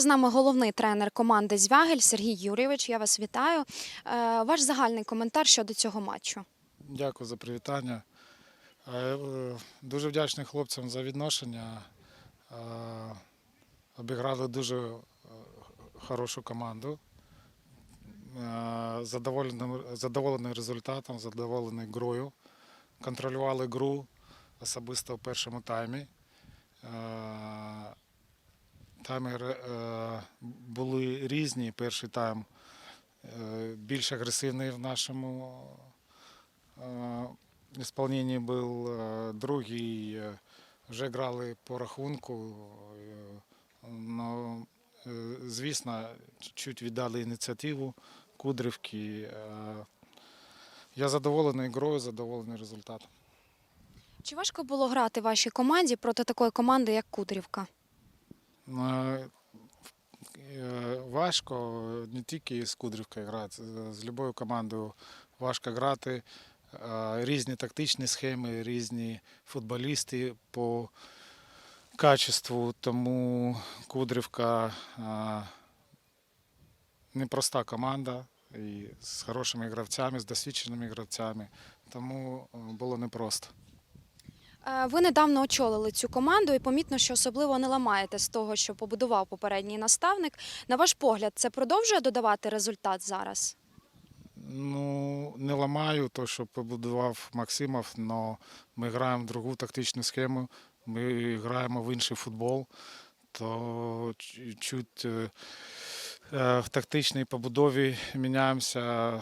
з нами головний тренер команди Звягель Сергій Юрійович. Я вас вітаю. Е, Ваш загальний коментар щодо цього матчу. Дякую за привітання. Е, е, Дуже вдячний хлопцям за відношення. Обіграли дуже хорошу команду. Задоволений, задоволений результатом, задоволений грою. Контролювали гру особисто в першому таймі. Е, Тайми е, були різні. Перший тайм е, більш агресивний в нашому е, ісполненні був. Е, Другий е, вже грали по рахунку. Е, Но, е, звісно, чуть віддали ініціативу Кудрівки. Е, Я задоволений грою, задоволений результатом. Чи важко було грати вашій команді проти такої команди, як Кудрівка? Е, Важко не тільки з Кудрівкою грати, з- будь-якою командою важко грати. Різні тактичні схеми, різні футболісти по качеству, тому Кудрівка е, непроста команда і з хорошими гравцями, з досвідченими гравцями, тому е, було непросто. Е, Ви недавно очолили цю команду і помітно, що особливо не ламаєте з того, що побудував попередній наставник. На ваш погляд, це продовжує додавати результат зараз? Ну, не ламаю то, що побудував Максимов, але ми граємо в другу тактичну схему, ми граємо в інший футбол, то чуть е, е, в тактичній побудові міняємося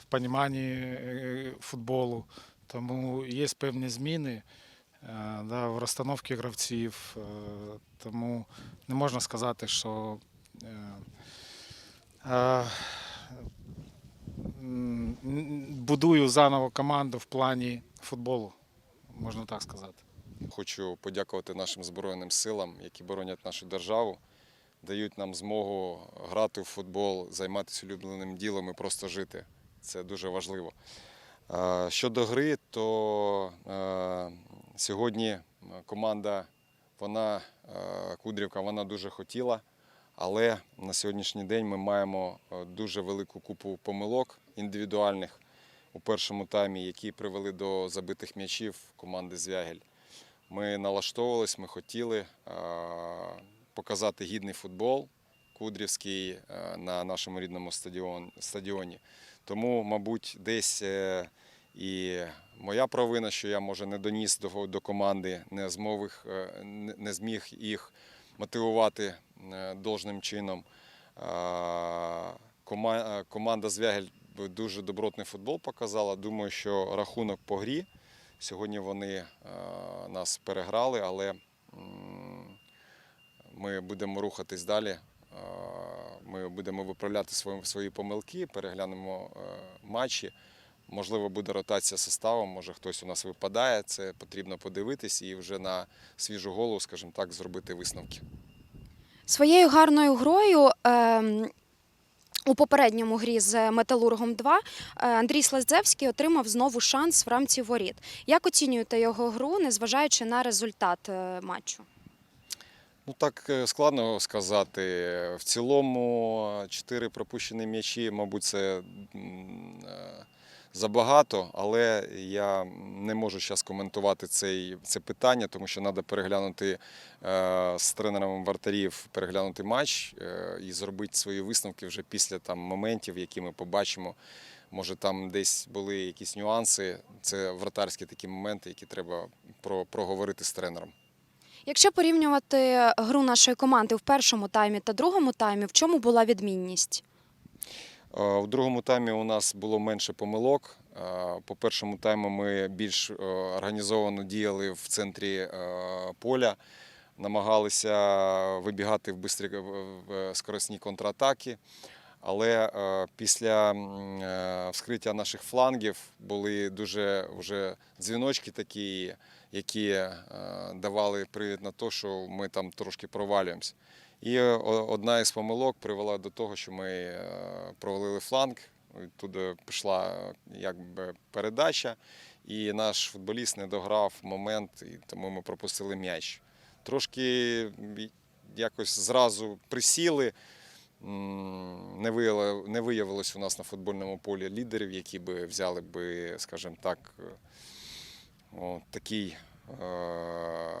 в поніманні е, футболу. Тому є певні зміни е, да, в розстановці гравців, е, тому не можна сказати, що. е, Будую заново команду в плані футболу, можна так сказати. Хочу подякувати нашим Збройним силам, які боронять нашу державу, дають нам змогу грати в футбол, займатися улюбленим ділом і просто жити. Це дуже важливо. Е, Щодо гри, то е, сьогодні команда, вона, е, Кудрівка, вона дуже хотіла, але на сьогоднішній день ми маємо дуже велику купу помилок індивідуальних у першому таймі, які привели до забитих м'ячів команди Звягель. Ми налаштовувались, ми хотіли показати гідний футбол кудрівський е, на нашому рідному стадіоні. Тому, мабуть, десь е, і моя провина, що я може не доніс до, команди, не змог, їх, е, не зміг їх мотивувати должним чином. Кома- Команда Звягель дуже добротний футбол показала. Думаю, що рахунок по грі. Сьогодні вони нас переграли, але ми будемо рухатись далі. Е, Ми будемо виправляти свої, свої помилки, переглянемо е, матчі. Можливо, буде ротація составу, може хтось у нас випадає. Це потрібно подивитись і вже на свіжу голову, скажімо так, зробити висновки. Своєю гарною грою ем, у попередньому грі з Металургом 2 е, Андрій Слазевський отримав знову шанс в рамці воріт. Як оцінюєте його гру, незважаючи на результат е, матчу? Ну так е, складно сказати. В цілому чотири пропущені м'ячі, мабуть, це е, забагато, але я не можу зараз коментувати цей, це питання, тому що треба переглянути е, з тренером вратарів, переглянути матч е, і зробити свої висновки вже після там, моментів, які ми побачимо. Може, там десь були якісь нюанси. Це вратарські такі моменти, які треба про, проговорити з тренером. Якщо порівнювати гру нашої команди в першому таймі та другому таймі, в чому була відмінність? Е, У другому таймі у нас було менше помилок. Е, По першому тайму ми більш е, організовано діяли в центрі е, поля, намагалися вибігати в скоростні контратаки. Але е, після е, вскриття наших флангів були дуже вже дзвіночки такі, які е, давали привід на те, що ми там трошки провалюємося. І одна із помилок привела до того, що ми провалили фланг. Туди пішла якби передача, і наш футболіст не дограв момент, і тому ми пропустили м'яч. Трошки якось зразу присіли. Не виявило- не виявилось у нас на футбольному полі лідерів, які би взяли би, скажімо так, о, такий е,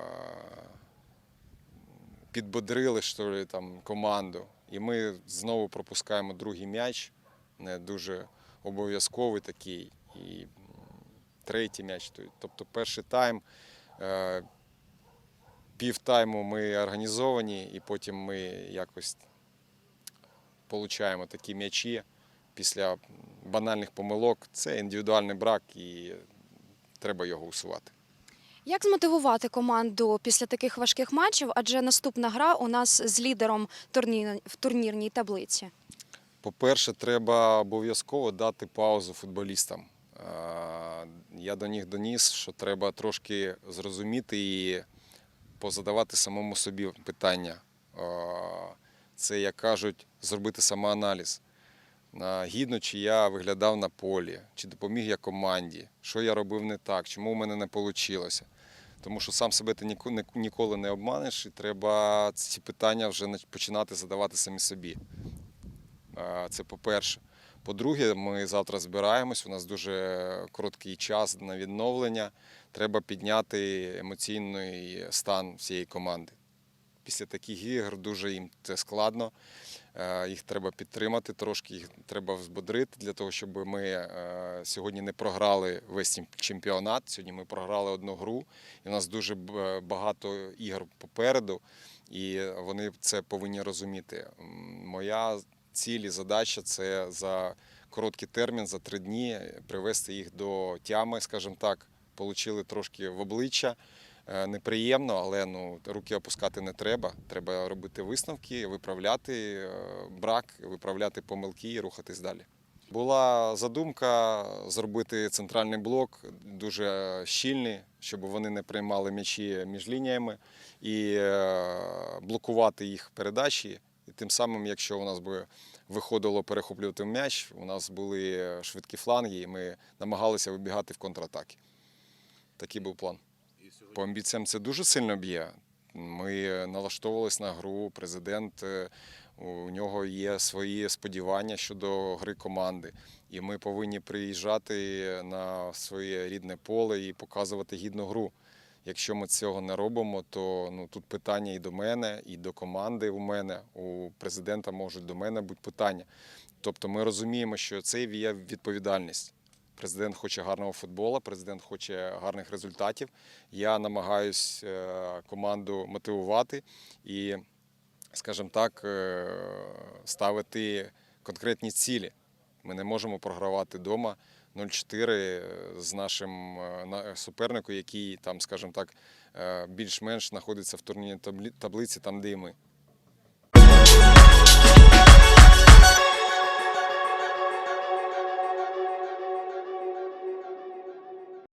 підбодрили що ли, там, команду. І ми знову пропускаємо другий м'яч, не дуже обов'язковий такий. І третій м'яч. Тобто перший тайм, е, пів тайму ми організовані, і потім ми якось получаємо такі м'ячі після банальних помилок. Це індивідуальний брак і треба його усувати. Як змотивувати команду після таких важких матчів? Адже наступна гра у нас з лідером турні- в турнірній таблиці. По-перше, треба обов'язково дати паузу футболістам. Я до них доніс, що треба трошки зрозуміти і позадавати самому собі питання. Це, як кажуть, зробити самоаналіз. Гідно, чи я виглядав на полі, чи допоміг я команді, що я робив не так, чому в мене не вийшло. Тому що сам себе ти ніколи не обманеш, і треба ці питання вже починати задавати самі собі. Це по-перше. По-друге, ми завтра збираємось. У нас дуже короткий час на відновлення. Треба підняти емоційний стан всієї команди. Після таких ігор дуже їм це складно. Е, Їх треба підтримати трошки, їх треба взбодрити для того, щоб ми е, сьогодні не програли весь чемпіонат. Сьогодні ми програли одну гру, і у нас дуже багато ігор попереду, і вони це повинні розуміти. Моя ціль і задача це за короткий термін, за три дні привести їх до тями, скажімо так, получили трошки в обличчя. Е, Неприємно, але ну, руки опускати не треба. Треба робити висновки, виправляти е, брак, виправляти помилки і рухатись далі. Була задумка зробити центральний блок дуже щільний, щоб вони не приймали м'ячі між лініями і е, блокувати їх передачі. І тим самим, якщо у нас би виходило перехоплювати м'яч, у нас були швидкі фланги, і ми намагалися вибігати в контратаки. Такий був план. По амбіціям це дуже сильно б'є. Ми налаштовувалися на гру. Президент е, у нього є свої сподівання щодо гри команди. І ми повинні приїжджати на своє рідне поле і показувати гідну гру. Якщо ми цього не робимо, то ну тут питання і до мене, і до команди у мене, у президента можуть до мене бути питання. Тобто ми розуміємо, що це є відповідальність. Президент хоче гарного футболу, президент хоче гарних результатів. Я намагаюсь е, команду мотивувати і, скажімо так, е, ставити конкретні цілі. Ми не можемо програвати вдома 0-4 з нашим е, на- суперником, який там, скажімо так, е, більш-менш знаходиться в турнірній таблиці, там, де і ми.